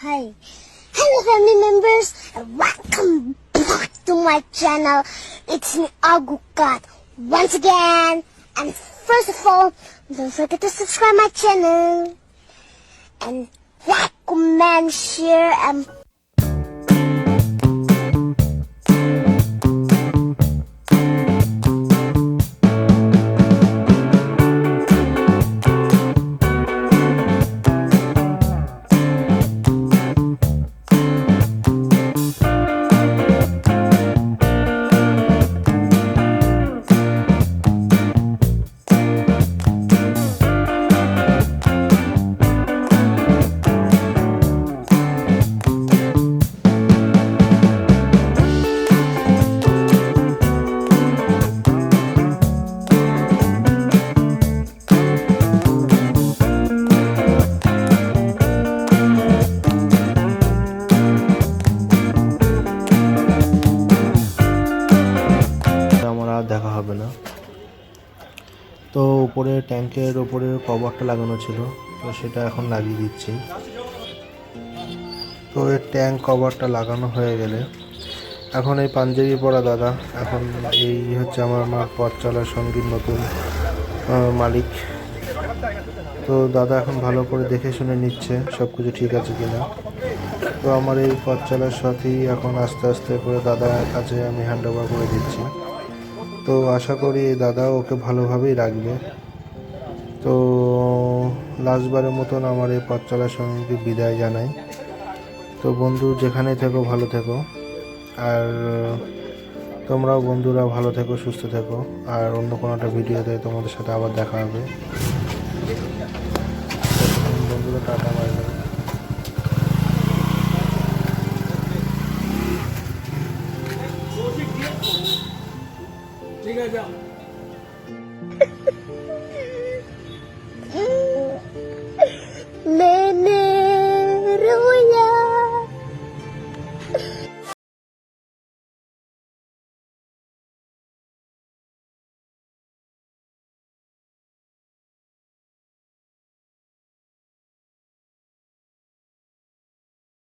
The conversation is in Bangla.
Hi. Hello family members and welcome back to my channel. It's me Agukat once again. And first of all, don't forget to subscribe my channel. And like, comment, share and আর দেখা হবে না। তো উপরে ট্যাঙ্কের ওপরে কভারটা লাগানো ছিল, তো সেটা এখন লাগিয়ে দিচ্ছি। তো এই ট্যাঙ্ক কভারটা লাগানো হয়ে গেলে, এখন এই পাঞ্জাবি পরা দাদা, এখন এই হচ্ছে আমার আমার পথ চলার সঙ্গীর নতুন মালিক। তো দাদা এখন ভালো করে দেখে শুনে নিচ্ছে সব কিছু ঠিক আছে কিনা। তো আমার এই পথ চলার সাথেই এখন আস্তে আস্তে করে দাদার কাছে আমি হ্যান্ড ওভার করে দিচ্ছি। তো আশা করি দাদা ওকে ভালোভাবেই রাখবে। তো, লাস্টবারের মতন আমার এই পথ চলার সঙ্গে বিদায় জানাই। তো বন্ধু যেখানেই থেকো, ভালো থেকো। আর তোমরাও বন্ধুরা ভালো থেকো, সুস্থ থেকো। আর অন্য কোনো একটা ভিডিওতে তোমাদের সাথে আবার দেখা হবে। বন্ধুরা, টাটা বাই। 제가해 서.